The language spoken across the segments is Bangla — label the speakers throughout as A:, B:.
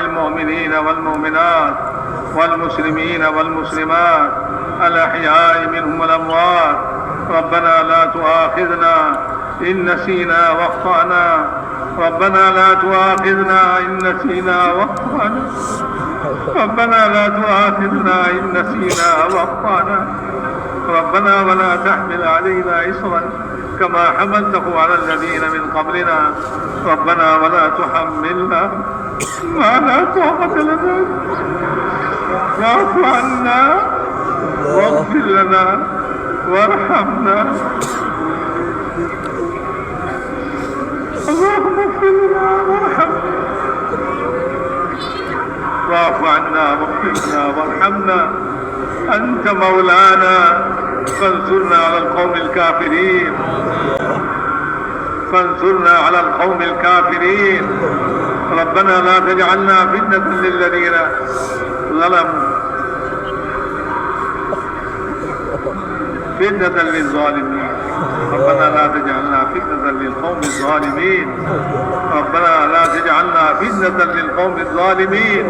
A: المؤمنين والمؤمنات والمسلمين والمسلمات. الأحياء منهم والأموات. ربنا لا تؤاخذنا إن نسينا واخطأنا. ربنا لا تؤاخذنا إن نسينا واخطأنا. ربنا لا تؤاخذنا إن نسينا واخطأنا. ربنا ولا تحمل علينا إصرا كما حملته على الذين من قبلنا. ربنا ولا تحملنا ما لا طاقة لنا؟ واعف عنا واغفر لنا وارحمنا. اللهم اغفر لنا وارحمنا. واعف عنا واغفر لنا وارحمنا. أنت مولانا فانصرنا على القوم الكافرين. فانصرنا على القوم الكافرين. ربنا لا تجعلنا فتنة للذين ظلموا. فتنة للظالمين. ربنا لا تجعلنا فتنة للقوم الظالمين. ربنا لا تجعلنا فتنة للقوم الظالمين.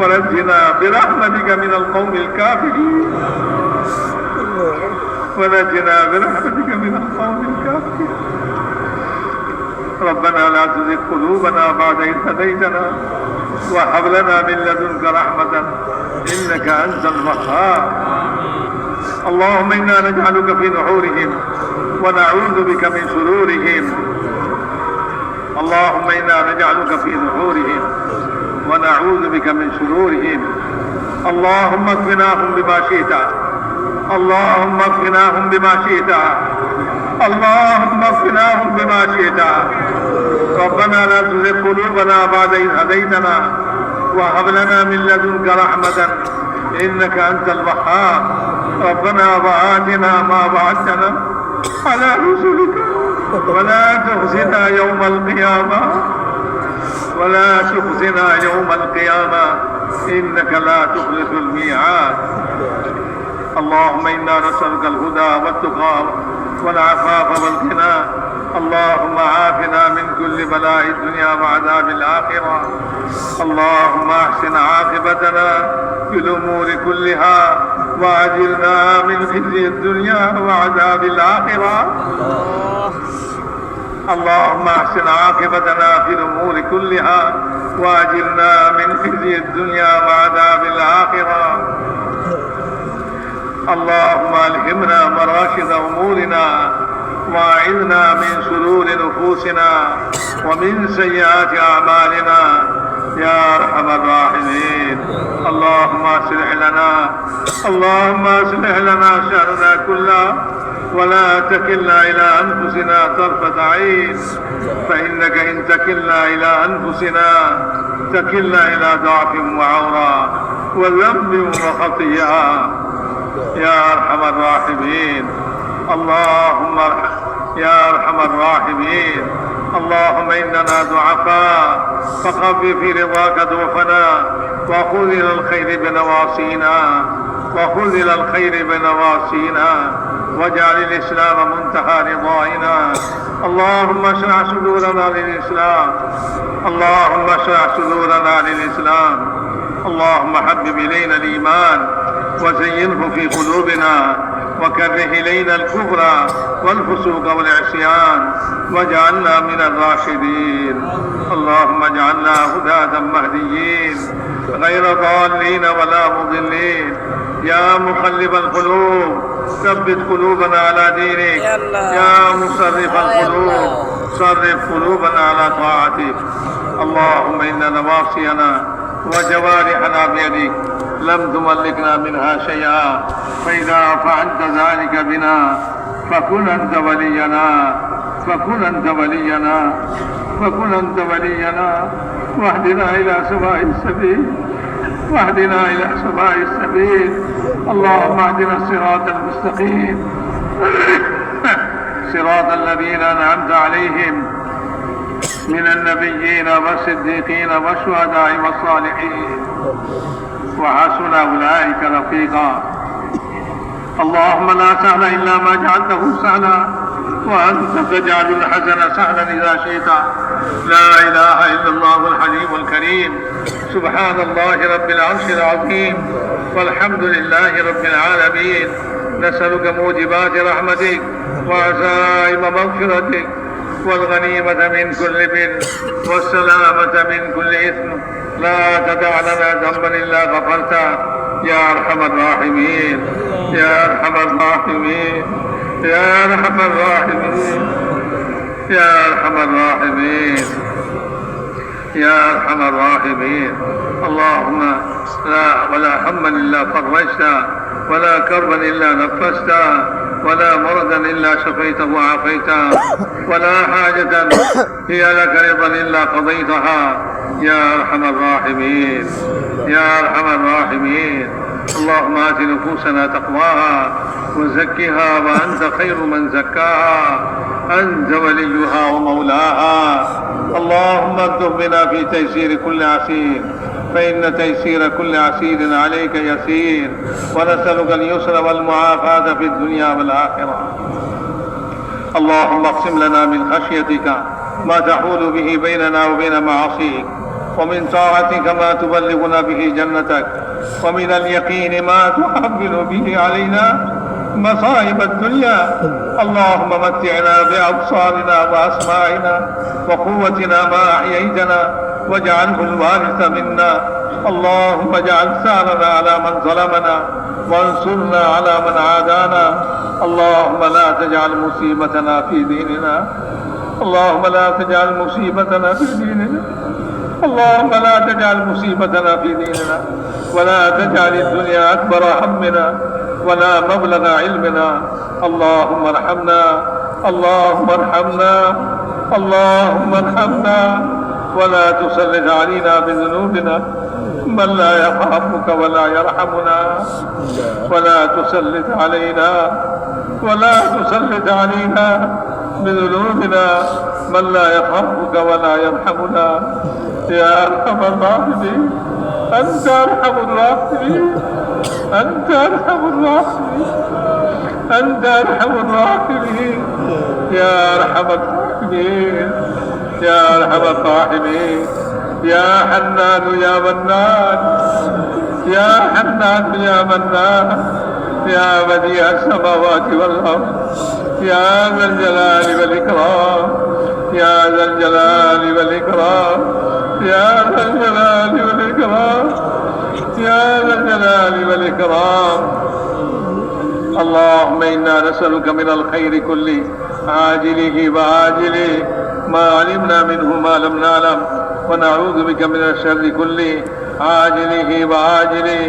A: ونجنا برحمتك من القوم الكافرين. ونجنا برحمتك من القوم الكافرين. ربنا لا تزغ قلوبنا بعد إذ هديتنا وهب لنا من لدنك رحمة إنك أنت الوهاب. اللهم إنا نجعلك في نحورهم ونعوذ بك من شرورهم. اللهم إنا نجعلك في نحورهم ونعوذ بك من شرورهم. اللهم اكفناهم بما شئت. اللهم اكفناهم بما شئت. اللهم اكفناهم بما شئت. ربنا لا تزغ قلوبنا بعد إذ هديتنا وهب لنا من لدنك رحمة إنك أنت الوهاب. ربنا وآتنا ما وعدتنا على رسلك. ولا تخزنا يوم القيامة. ولا تخزنا يوم القيامة. إنك لا تخلف الميعاد. اللهم إنا نسألك الهدى والتقى والعفاف والغنى. اللهم عافنا من كل بلاء الدنيا وعذاب الآخرة. اللهم أحسن عاقبتنا في الأمور كلها وأجرنا من خزي الدنيا وعذاب الآخرة. اللهم أحسن عاقبتنا في الأمور كلها وأجرنا من خزي الدنيا وعذاب الآخرة. اللهم ألهمنا مراشد أمورنا واعذنا من شرور نفوسنا ومن سيئات أعمالنا. يا أرحم الراحمين. اللهم أصلح لنا اللهم أصلح لنا شأننا كله ولا تكلنا إلى أنفسنا طرفة عين. فإنك إن تكلنا إلى أنفسنا تكلنا إلى ضعف وعورة وذنب وخطيئة. يا أرحم الراحمين. اللهم ارحم يا أرحم الراحمين. اللهم إننا ضعفاء. فخف في رضاك ضعفنا. وخذ إلى الخير بنواصينا. وخذ إلى الخير بنواصينا. واجعل الإسلام منتهى رضائنا. اللهم اشرح صدورنا للإسلام. اللهم اشرح صدورنا للإسلام. اللهم حبب إلينا الإيمان. وزينه في قلوبنا وكره إلينا الكفر والفسوق والعصيان واجعلنا من الراشدين. اللهم اجعلنا هداة مهديين غير ضالين ولا مضلين. يا مقلب القلوب ثبت قلوبنا على دينك.
B: يا
A: مصرف القلوب. صرف قلوبنا على طاعتك. اللهم إن نواصينا وجوارحنا بيدك لم تملكنا منها شيئا فإذا فعلت ذلك بنا فكن أنت ولينا فكن أنت ولينا فكن أنت ولينا واهدنا إلى سواء السبيل واهدنا إلى سواء السبيل. اللهم اهدنا الصراط المستقيم. صراط الذين أنعمت عليهم. من النبيين والصديقين والشهداء والصالحين. وحسن أولئك رفيقا. اللهم لا سهل إلا ما جعلته سهلا. وأنت تجعل الحسن سهلا إذا شئت. لا إله إلا الله الحليم الكريم. سبحان الله رب العرش العظيم. والحمد لله رب العالمين. نسألك موجبات رحمتك وعزائم مغفرتك. والغنيمة من كل بر والسلامة من كل إثم. لا تدع لنا ذنبا إلا غفرته يا أرحم الراحمين يا أرحم الراحمين يا أرحم الراحمين يا أرحم الراحمين يا أرحم الراحمين. اللهم لا ولا هما إلا فرجته. ولا كربا إلا نفسته ولا مرضا إلا شفيته وعافيته ولا حاجة هي لك رضا إلا قضيتها. يا أرحم الراحمين يا أرحم الراحمين. اللهم آت نفوسنا تقواها وزكها وأنت خير من زكاها. أنت وليها ومولاها. اللهم اكتب بنا في تيسير كل عسير فإن تيسير كل عسير عليك يسير ونسألك اليسر والمعافاة في الدنيا والآخرة. اللهم اقسم لنا من خشيتك ما تحول به بيننا وبين معاصيك ومن طاعتك ما تبلغنا به جنتك ومن اليقين ما تحمل به علينا مصائب الدنيا. اللهم متعنا بأبصارنا وأسماعنا وقوتنا ما أحييتنا واجعله الوارث منا. اللهم اجعل ثارنا على من ظلمنا وانصرنا على من عادانا. اللهم لا تجعل مصيبتنا في ديننا. اللهم لا تجعل مصيبتنا في ديننا. اللهم لا تجعل مصيبتنا في ديننا. ولا تجعل الدنيا أكبر همنا ولا مبلغ علمنا. اللهم ارحمنا. اللهم ارحمنا. اللهم ارحمنا. ولا تسلط علينا بذنوبنا من لا يخافك ولا يرحمنا. ولا تسلط علينا ولا تسلط علينا بذنوبنا من لا يخافك ولا يرحمنا. يا أرحم الراحمين أنت أرحم الراحمين أنت أرحم الراحمين أنت أرحم الراحمين. يا أرحم الراحمين. يا ارحم الراحمين. يا حنان يا منان. يا حنان يا منان. يا بديع السماوات والأرض. يا ذا الجلال والإكرام. يا ذا الجلال والإكرام. يا ذا الجلال والإكرام. يا ذا الجلال والإكرام. اللهم إنا نسألك من الخير كله. عاجله وعاجله ما علمنا منه ما لم نعلم. ونعوذ بك من الشر كله. عاجله وعاجله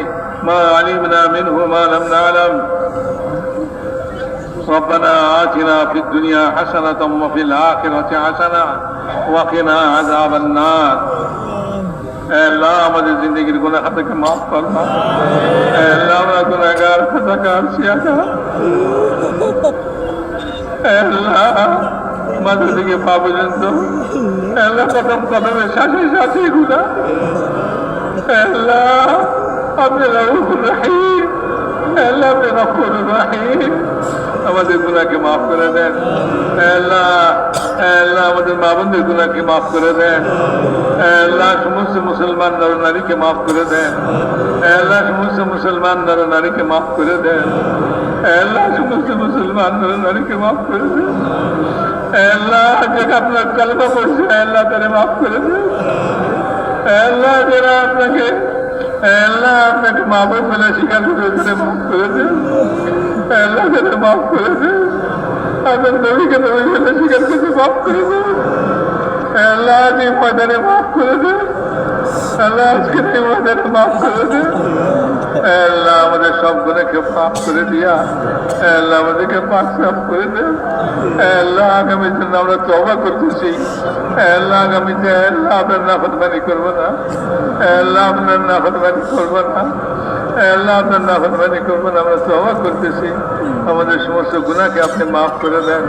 A: ما علمنا منه ما لم نعلم. ربنا آتنا في الدنيا حسنة وفي الآخرة حسنة. وقنا عذاب النار. اے اللہ ہماری زندگی کے گناہ خطا کے معاف فرما اے اللہ ہمارا گناہ گار خطا کار سیاہ اے اللہ মাথা থেকে পা পর্যন্ত আল্লাহ প্রথম কদমে সাথে সাথে গুণা। আল্লাহ আপনি রউফুর রহিম। আল্লাহ আপনি রফুর রহিম। আমাদের গুণাকে মাফ করে দেন। আল্লাহ আল্লাহ আমাদের মা বোনদের গুণাকে মাফ করে দেন। আল্লাহ সমস্ত মুসলমান নর নারীকে মাফ করে দেন। আল্লাহ সমস্ত মুসলমান নর নারীকে মাফ করে দেন। আল্লাহ সমস্ত মুসলমান নর নারীকে মাফ করে এ আল্লাহ যেটা আপনার কলমা পড়ছে, আল্লাহ তারা মাফ করে এ আল্লাহ যারা আপনাকে, আল্লাহ আপনাকে মা বোন বলে স্বীকার করে তারা মাফ করে এ আল্লাহ তারা মাফ করে দেন আপনার নবীকে নবী বলে স্বীকার করতে মাফ করে দেন এ আল্লাহ এই ময়দানে মাফ করে দেন আল্লাহ আজকে এই ময়দানে মাফ করে এ আল্লাহ আমাদের সব গুণাকে মাফ করে দিয়া আল্লাহ আমাদেরকে পাক সাফ করে এ আল্লাহ আগামীর জন্য আমরা তবা করতেছি আল্লাহ আগামীতে আল্লাহ আপনার নাফরমানি করব না আল্লাহ আপনার নাফরমানি করব না আল্লাহ আপনার নাফরমানি করব না আমরা তবা করতেছি আমাদের সমস্ত গুণাকে আপনি মাফ করে দেন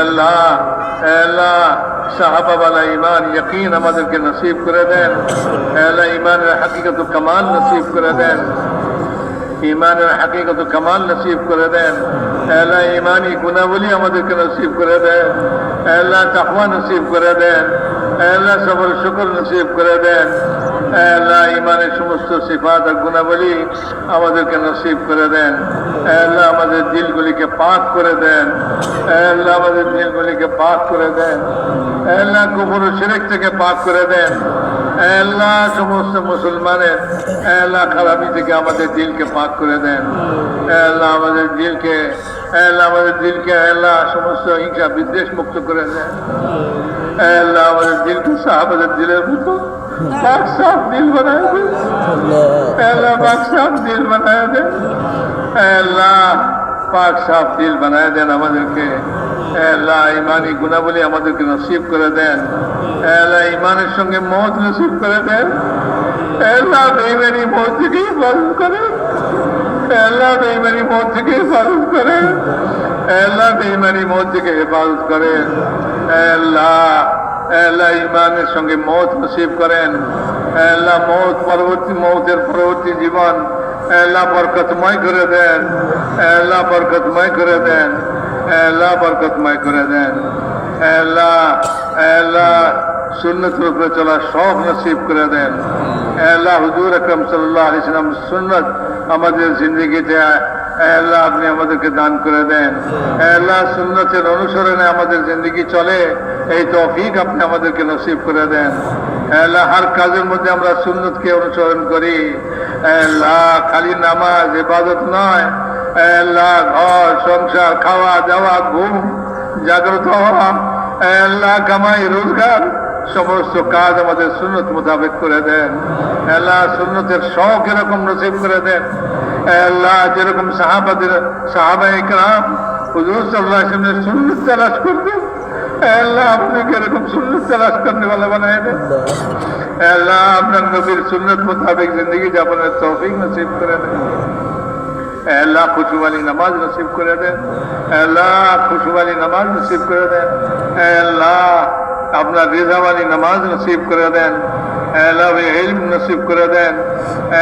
A: আল্লাহ আল্লাহ সাহাবাওয়ালা ইমান ইয়কিন আমাদেরকে নসিব করে দেন। আল্লাহ ইমানের হাকিকত কামাল নসিব করে দেন। ইমানের হাকিগত কামাল নসিব করে দেন। আল্লাহ ইমানি গুণাবলী আমাদেরকে নসিব করে দেন। আল্লাহ তাকওয়া নসিব করে দেন। আল্লাহ সবর শুকর নসিব করে দেন। আল্লাহ ইমানের সমস্ত সিফাত আর গুণাবলী আমাদেরকে নসিব করে দেন। আল্লাহ, আমাদের দিলগুলিকে পাক করে দেন। আল্লাহ, আমাদের দিলগুলিকে পাক করে দেন। আল্লাহ, কুফর ও থেকে পাক করে দেন। আল্লাহ, সমস্ত মুসলমানের, আল্লাহ খারাপি থেকে আমাদের দিলকে পাক করে দেন। আল্লাহ, আমাদের দিলকে, আল্লাহ, আমাদের দিলকে, আল্লাহ, সমস্ত হিংসা বিদ্বেষ মুক্ত করে দেন। আল্লাহ, আমাদের দিলকে সাহাবাদের দিলের মতো বানায় দেন আল্লাহ পাক সাফ দিল বানায় দেন আল্লাহ পাক সাফ দিল বানায় দেন আমাদেরকে আল্লাহ ইমানি গুণাবলী আমাদেরকে নসিব করে দেন আল্লাহ ইমানের সঙ্গে মত নসিব করে দেন আল্লাহ বেইমানি মত থেকে হিফাজত করে আল্লাহ বেইমানি মত থেকে হেফাজত করে আল্লাহ বেইমানি মত থেকে হেফাজত করেন আল্লাহ আল্লাহ ইমানের সঙ্গে মত নসিব করেন। আল্লাহ মত পরবর্তী মৌতের পরবর্তী জীবন আল্লাহ বরকতময় করে দেন। আল্লাহ বরকতময় করে দেন। আল্লাহ বরকতময় করে দেন। আল্লাহ আল্লাহ সুন্নতের উপরে চলার সব নসিব করে দেন। আল্লাহ হুজুর আকরম সাল্লাহ ইসলাম সুন্নত আমাদের জিন্দগিতে আল্লাহ, আপনি আমাদেরকে দান করে দেন। আল্লাহ, সুন্নতের অনুসরণে আমাদের জিন্দগি চলে। এই তৌফিক আপনি আমাদেরকে নসিব করে দেন। আল্লাহ, হার কাজের মধ্যে আমরা সুন্নতকে অনুসরণ করি। আল্লাহ, খালি নামাজ ইবাদত নয়। আল্লাহ, ঘর, সংসার খাওয়া দাওয়া ঘুম, জাগ্রত হওয়া। আল্লাহ, কামাই, রোজগার সমস্ত কাজ আমাদের সুন্নত মোতাবেক করে দেন। আল্লাহ সুন্নতের শখ এরকম নসিব করে দেন। আল্লাহ যেরকম সাহাবাদের সাহাবাই কালাম হুজুর সাল্লাহ ইসলামের সুন্নত তালাশ করবেন বানায় আপনার সুন্নত করে করে করে আল্লাহ আপনার রেজাওয়ালি নামাজ নসিব করে দেন আল্লাহ ইলম নসিব করে দেন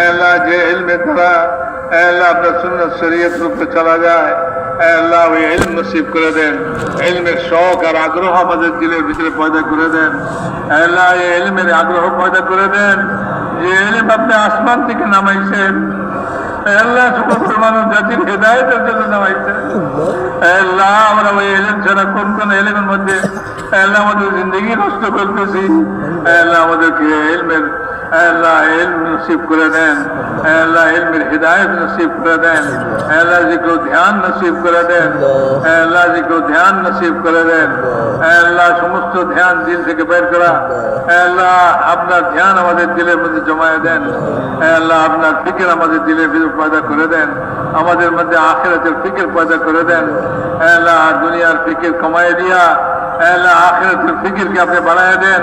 A: আল্লাহ যে ইলমের দ্বারা আল্লাহ আপনার সুন্নত শরীয়ত রূপে চলা যায় আল্লাহ ওই ইলম নসিব করে দেন ইলমের শখ আর আগ্রহ আমাদের দিলের ভিতরে পয়দা করে দেন আল্লাহ এই ইলমের আগ্রহ পয়দা করে দেন যে ইলম আপনি আসমান থেকে নামাইছেন আমাদের জিন্দগি নষ্ট করতেছি। আমাদেরকে এলমের নসিব করে দেন। আল্লাহ এলমের হৃদায়ত নসিব করে দেন। আল্লাহ জিকে ধ্যান নসিব করে দেন। আল্লাহ জিকে ধ্যান নসিব করে দেন। আল্লাহ সমস্ত ধ্যান দিল থেকে বের করা। আল্লাহ আপনার ধ্যান আমাদের দিলের মধ্যে জমায়ে দেন। আল্লাহ আপনার ফিকির আমাদের দিলের ভিতরে পয়দা করে দেন। আমাদের মধ্যে আখেরাতের ফিকির পয়দা করে দেন। আল্লাহ দুনিয়ার ফিকির কমায় দিয়া আল্লাহ আখেরাতের ফিকিরকে আপনি বাড়ায় দেন।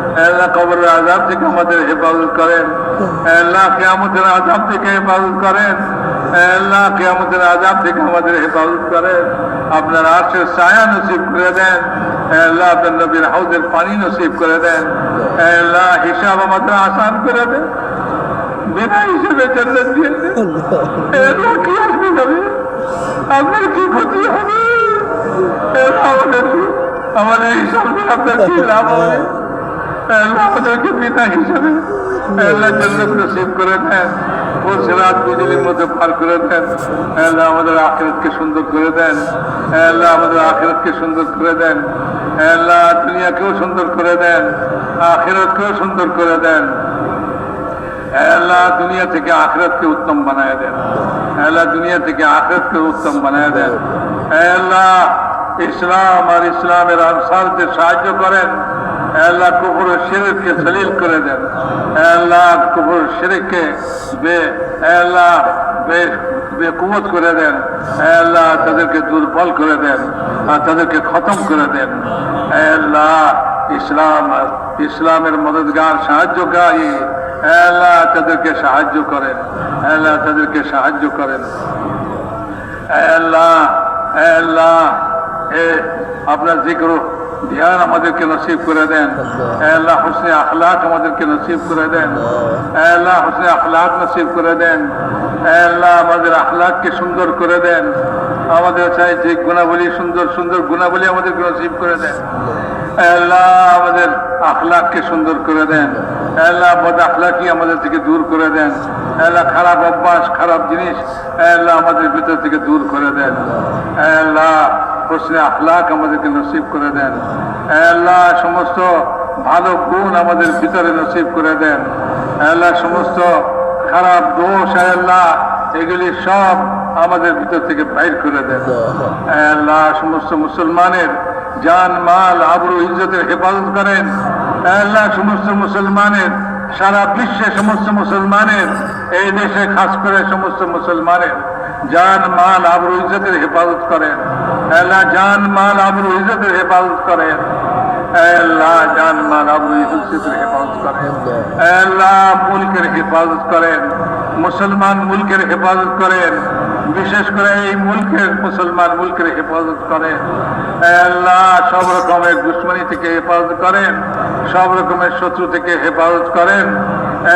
A: আল্লাহ কবরের আজাব থেকে আমাদের হেফাজত করেন। আল্লাহ কেয়ামতের আজাব থেকে হেফাজত করেন। আল্লাহ কেয়ামতের আজাব থেকে আমাদের হেফাজত করেন। আপনার আর্শের ছায়া নসিব করে দেন। আল্লাহ আপনার নবীর হাউদের পানি নসিব করে দেন। আল্লাহ হিসাব আমাদের আসান করে দেন। বিনা হিসেবে জান্নাত দিয়ে দেন। আল্লাহ কি আসবে যাবে আপনার কি ক্ষতি হবে? আমাদের আমাদের হিসাব আপনার কি লাভ হবে? আমাদেরকে হিসাবে করে মধ্যে করে আমাদের সুন্দর করে দেন। আল্লাহ আমাদের সুন্দর করে দেন। দুনিয়াকেও সুন্দর করে দেন। সুন্দর করে দেন। দুনিয়া থেকে আখরাতকে উত্তম বানায় দেন। আল্লাহ দুনিয়া থেকে আখরাতকে উত্তম বানায় দেন। ইসলাম আর ইসলামের আনসারদের সাহায্য করেন। আল্লাহ কুকুর শিরককে সলিল করে দেন। আল্লাহ কুকুর শিরককে বে আল্লাহ বে বেকুমত করে দেন। আল্লাহ তাদেরকে দুর্বল করে দেন আর তাদেরকে খতম করে দেন। আল্লাহ ইসলাম, ইসলামের মদতগার সাহায্যকারী। আল্লাহ তাদেরকে সাহায্য করেন। আল্লাহ তাদেরকে সাহায্য করেন। আল্লাহ আল্লাহ আপনার জিক্র ধ্যান আমাদেরকে নসিব করে দেন। আল্লাহ। হুসনে আখলাক আমাদেরকে নসিব করে দেন। আল্লাহ। হুসনে আখলাক নসিব করে দেন। আল্লাহ আমাদের আখলাককে সুন্দর করে দেন। আমাদের চাই যে গুণাবলী সুন্দর সুন্দর গুণাবলী আমাদেরকে নসিব করে দেন। আল্লাহ আমাদের আখলাককে সুন্দর করে দেন। আল্লাহ বদ আখলাকি আমাদের থেকে দূর করে দেন। আল্লাহ খারাপ অভ্যাস খারাপ জিনিস আল্লাহ আমাদের ভিতর থেকে দূর করে দেন। আল্লাহ হোসনে আখলাক আমাদেরকে নসিব করে দেন। আল্লাহ, সমস্ত ভালো গুণ আমাদের ভিতরে নসিব করে দেন। আল্লাহ, সমস্ত খারাপ দোষ আল্লাহ, এগুলি সব আমাদের ভিতর থেকে বাইর করে দেন। আল্লাহ, সমস্ত মুসলমানের জান, মাল, আবরু, ইজ্জতের হেফাজত করেন। আল্লাহ, সমস্ত মুসলমানের সারা বিশ্বে সমস্ত মুসলমানের, এই দেশে খাস করে সমস্ত মুসলমানের জান, মাল, আবরু, ইজ্জতের হেফাজত করেন। আল্লাহ জান মাল আবরু ইজ্জতের হেফাজত করেন আল্লাহ জান মাল আবরু ইজ্জতের হেফাজত করেন আল্লাহ মুলকের হেফাজত করেন মুসলমান মুলকের হেফাজত করেন বিশেষ করে এই মুলকের মুসলমান মুলকের হেফাজত করেন আল্লাহ সব রকমের দুশ্মনী থেকে হেফাজত করেন সব রকমের শত্রু থেকে হেফাজত করেন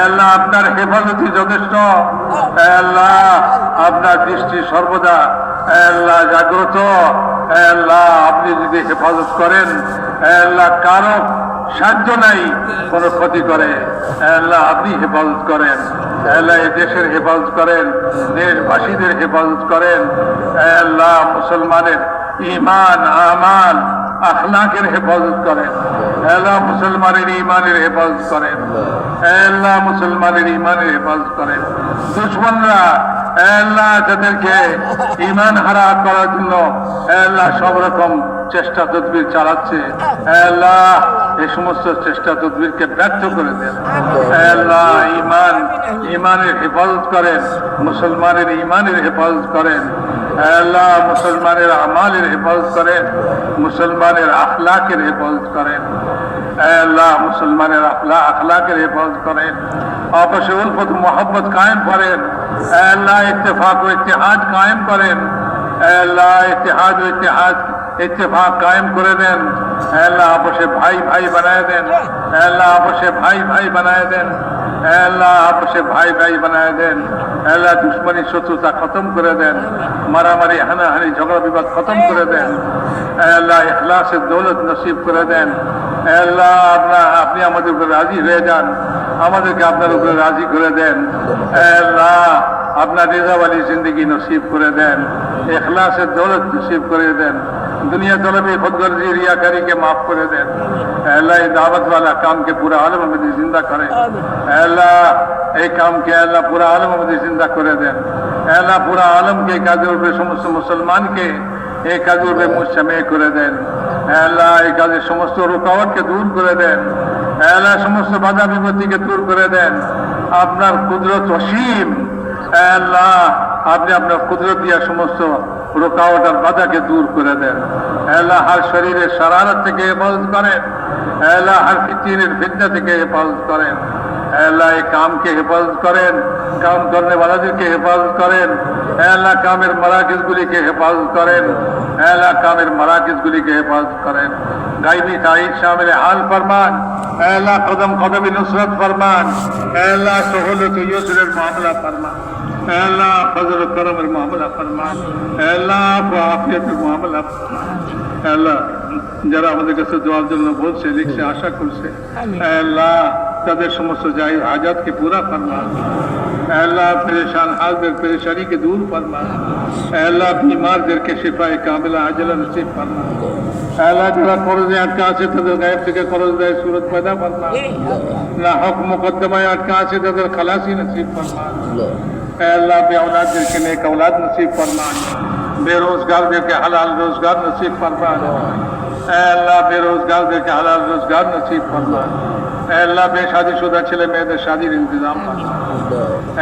A: আল্লাহ আপনার হেফাজতই যথেষ্ট। আল্লাহ আপনার দৃষ্টি সর্বদা জাগ্রত, আল্লাহ আপনি যদি হেফাজত করেন, আল্লাহ কারও সাহায্য নাই, কোনো ক্ষতি করে। আল্লাহ আপনি হেফাজত করেন, আল্লাহ দেশের হেফাজত করেন, দেশবাসীদের হেফাজত করেন, আল্লাহ মুসলমানের ইমান আমান আখলাকের হেফাজত করেন, আল্লাহ মুসলমানের ইমানের হেফাজত করেন, আল্লাহ মুসলমানের ইমানের হেফাজত করেন। দুশ্মনরা আল্লাহ যাদেরকে ইমান হারা করার জন্য আল্লাহ সব রকম চেষ্টা তদবির চালাচ্ছে। এই সমস্ত চেষ্টা তদবিরকে ব্যর্থ করে দেন। ইমান ইমানের হেফাজত করেন, মুসলমানের ইমানের হেফাজত করেন। মুসলমানের আমালের হেফাজত করেন, মুসলমানের আখলাকের হেফাজত করেন। মুসলমানের আখলা, আখলাকের হেফাজত করেন। আপসে উলফত মোহাম্মত কায়েম করেন। আল্লাহ, ইত্তেফাক ও ইত্তেহাদ কায়েম করেন। আল্লাহ, ইত্তেহাদ ও ইত্তেহাদ ইত্তেফাক কায়েম করে দেন। আল্লাহ আপসে ভাই ভাই বানায় দেন। আল্লাহ আপসে ভাই ভাই বানায় দেন। আল্লাহ আপসে ভাই ভাই বানায় দেন। আল্লাহ দুশ্মনী শত্রুতা খতম করে দেন। মারামারি, হানাহানি, ঝগড়া বিবাদ খতম করে দেন। আল্লাহ ইখলাসের দৌলত নসিব করে দেন। আল্লাহ আপনার আপনি আমাদের উপরে রাজি হয়ে যান। আমাদেরকে আপনার উপরে রাজি করে দেন। আল্লাহ আপনার রেজাওয়ালি জিন্দগি নসিব করে দেন। এখলাসের দৌলত নসিব করে দেন। दुनिया तलब खुदगर्जी रियाकारी के माफ कर दें अल्लाह ये दावत वाला काम के पूरा आलम में जिंदा करें अल्लाह এই কামকে আল্লাহ পুরা আলম আমাদের চিন্তা করে দেন আল্লাহ পুরা আলমকে কাজের উপরে সমস্ত মুসলমানকে এই কাজের উপরে মুসামে করে দেন আল্লাহ এই কাজের সমস্ত রুকাওয়াতকে দূর করে দেন আল্লাহ সমস্ত বাধা বিপত্তিকে দূর করে দেন আপনার কুদরত অসীম আল্লাহ আপনি আপনার কুদরত দিয়া সমস্ত রোকাওয়াট আর বাধাকে দূর করে দেন। আল্লাহ হার শরীরের সারারত থেকে হেফাজত করেন। আল্লাহ হার ফিতিনের ফিতনা থেকে হেফাজত করেন। আল্লাহ এই কামকে হেফাজত করেন। কাম করনে वालाদেরকে হেফাজত করেন। আল্লাহ কামের মারাকিজগুলিকে হেফাজত করেন। আল্লাহ কামের মারাকিজগুলিকে হেফাজত করেন। গাইবি তাইদ শামিল হাল ফরমান। আল্লাহ কদম কদমে নুসরত ফরমান। আল্লাহ সহলত ইউসরের মামলা ফরমান। আল্লাহ ফজল করমের মামলা ফরমান আল্লাহ আফিয়াতের মামলা ফরমান আল্লাহ যারা আমাদের কাছে দোয়ার জন্য বলছে লিখছে আশা করছে আল্লাহ তাদের সমস্ত যাই হাজাতকে পুরা ফরমান আল্লাহ পরেশান হালদের পরেশানিকে দূর ফরমান আল্লাহ বিমারদেরকে শিফায় কামিলা আজলা নসিব ফরমান আল্লাহ যারা করজে আটকা আছে তাদের গায়েব থেকে করজ দেয় সুরত পয়দা ফরমান না হক মুকদ্দমায় আটকা আছে তাদের খালাসি নসিব अल्लाह बे औलाद के नेक औलाद नसीब फरमा बेरोज़गार जो के हलाल रोज़गार नसीब फरमा अल्लाह बेरोज़गार जो के हलाल रोज़गार नसीब फरमा अल्लाह बेशादीशुदा ছেলে মেয়েদের शादीর इंतजाम फरमा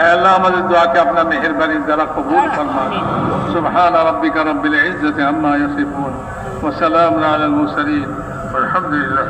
A: अल्लाह हमारी दुआ के अपना मेहरबानी जरा कबूल फरमा सुभान रब्बिक रब्बिल इज्जत अम्मा यसिफून व सलाम अला المرسلين والحمد لله